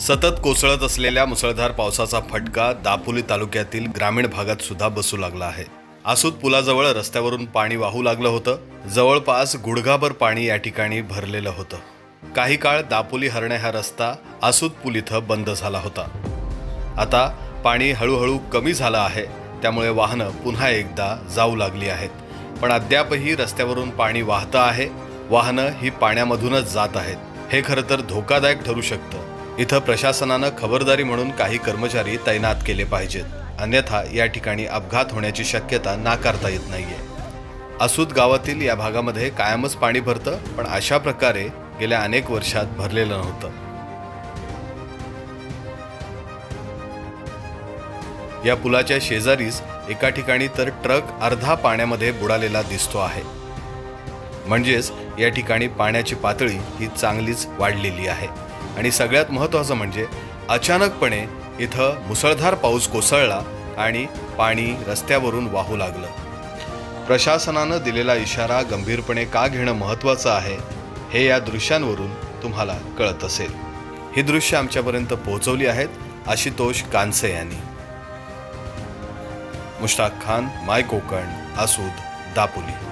सतत कोसळत असलेल्या मुसळधार पावसाचा फटका दापोली तालुक्यातील ग्रामीण भागात सुद्धा बसू लागला आहे. आसूत पुलाजवळ रस्त्यावरून पाणी वाहू लागलं होतं. जवळपास गुडघाभर पाणी या ठिकाणी भरलेलं होतं. काही काळ दापोली हरणे हा रस्ता आसूत पूल इथं बंद झाला होता. आता पाणी हळूहळू कमी झालं आहे. त्यामुळे वाहनं पुन्हा एकदा जाऊ लागली आहेत. पण अद्यापही रस्त्यावरून पाणी वाहतं आहे. वाहनं ही पाण्यामधूनच जात आहेत. हे खरं तर धोकादायक ठरू शकतं. इथं प्रशासनानं खबरदारी म्हणून काही कर्मचारी तैनात केले पाहिजेत. अन्यथा या ठिकाणी अपघात होण्याची शक्यता नाकारता येत नाहीये. असूद गावातील या भागामध्ये कायमच पाणी भरतं पण अशा प्रकारे गेल्या अनेक वर्षात भरलेलं नव्हतं. या पुलाच्या शेजारीच एका ठिकाणी तर ट्रक अर्धा पाण्यामध्ये बुडालेला दिसतो आहे. म्हणजेच या ठिकाणी पाण्याची पातळी ही चांगलीच वाढलेली आहे. आणि सगळ्यात महत्त्वाचं म्हणजे अचानकपणे इथं मुसळधार पाऊस कोसळला आणि पाणी रस्त्यावरून वाहू लागलं. प्रशासनानं दिलेला इशारा गंभीरपणे का घेणं महत्त्वाचं आहे हे या दृश्यांवरून तुम्हाला कळत असेल. ही दृश्य आमच्यापर्यंत पोहोचवली आहेत आशुतोष कानसे यांनी. मुश्ताक खान माय कोकण आसूद दापोली.